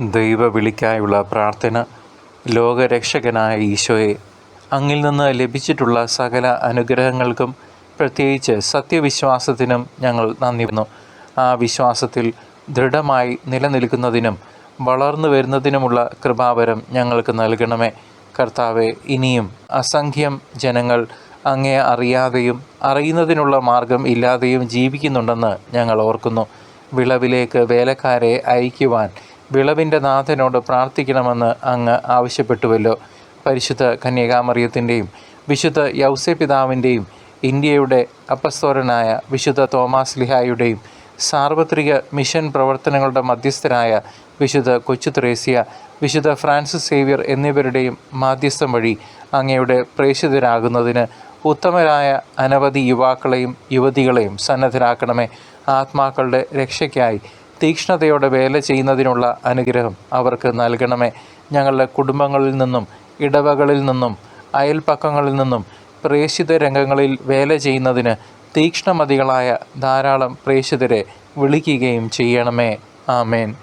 ദൈവവിളിക്കായുള്ള പ്രാർത്ഥന ലോകരക്ഷകനായ ഈശോയെ അങ്ങിൽ നിന്ന് ലഭിച്ചിട്ടുള്ള സകല അനുഗ്രഹങ്ങൾക്കും പ്രത്യേകിച്ച് സത്യവിശ്വാസത്തിനും ഞങ്ങൾ നന്ദി വന്നു ആ വിശ്വാസത്തിൽ ദൃഢമായി നിലനിൽക്കുന്നതിനും വളർന്നു വരുന്നതിനുമുള്ള കൃപാവരം ഞങ്ങൾക്ക് നൽകണമേ. കർത്താവെ ഇനിയും അസംഖ്യം ജനങ്ങൾ അങ്ങേ അറിയാതെയും അറിയുന്നതിനുള്ള മാർഗം ഇല്ലാതെയും ജീവിക്കുന്നുണ്ടെന്ന് ഞങ്ങൾ ഓർക്കുന്നു. വിളവിലേക്ക് വേലക്കാരെ അയക്കുവാൻ വിളവിന്റെ നാഥനോട് പ്രാർത്ഥിക്കണമെന്ന് അങ്ങ് ആവശ്യപ്പെട്ടുവല്ലോ. പരിശുദ്ധ കന്യകാമറിയത്തിന്റെയും വിശുദ്ധ യൗസെ പിതാവിന്റെയും ഇന്ത്യയുടെ അപ്പസ്തോരനായ വിശുദ്ധ തോമാസ് ലിഹായുടെയും സാർവത്രിക മിഷൻ പ്രവർത്തനങ്ങളുടെ മധ്യസ്ഥനായ വിശുദ്ധ കൊച്ചു ത്രേസ്യ വിശുദ്ധ ഫ്രാൻസിസ് സേവ്യർ എന്നിവരുടെയും മാധ്യസ്ഥം വഴി അങ്ങയുടെ പ്രേക്ഷിതരാകുന്നതിന് ഉത്തമരായ അനവധി യുവാക്കളെയും യുവതികളെയും സന്നദ്ധരാക്കണമേ. ആത്മാക്കളുടെ രക്ഷയ്ക്കായി തീക്ഷ്ണതയോടെ വേല ചെയ്യുന്നതിനുള്ള അനുഗ്രഹം അവർക്ക് നൽകണമേ. ഞങ്ങളുടെ കുടുംബങ്ങളിൽ നിന്നും ഇടവകളിൽ നിന്നും അയൽപ്പക്കങ്ങളിൽ നിന്നും പ്രേഷിത രംഗങ്ങളിൽ വേല ചെയ്യുന്നതിന് തീക്ഷ്ണമതികളായ ധാരാളം പ്രേഷിതരെ വിളിക്കുകയും ചെയ്യണമേ. ആമേൻ.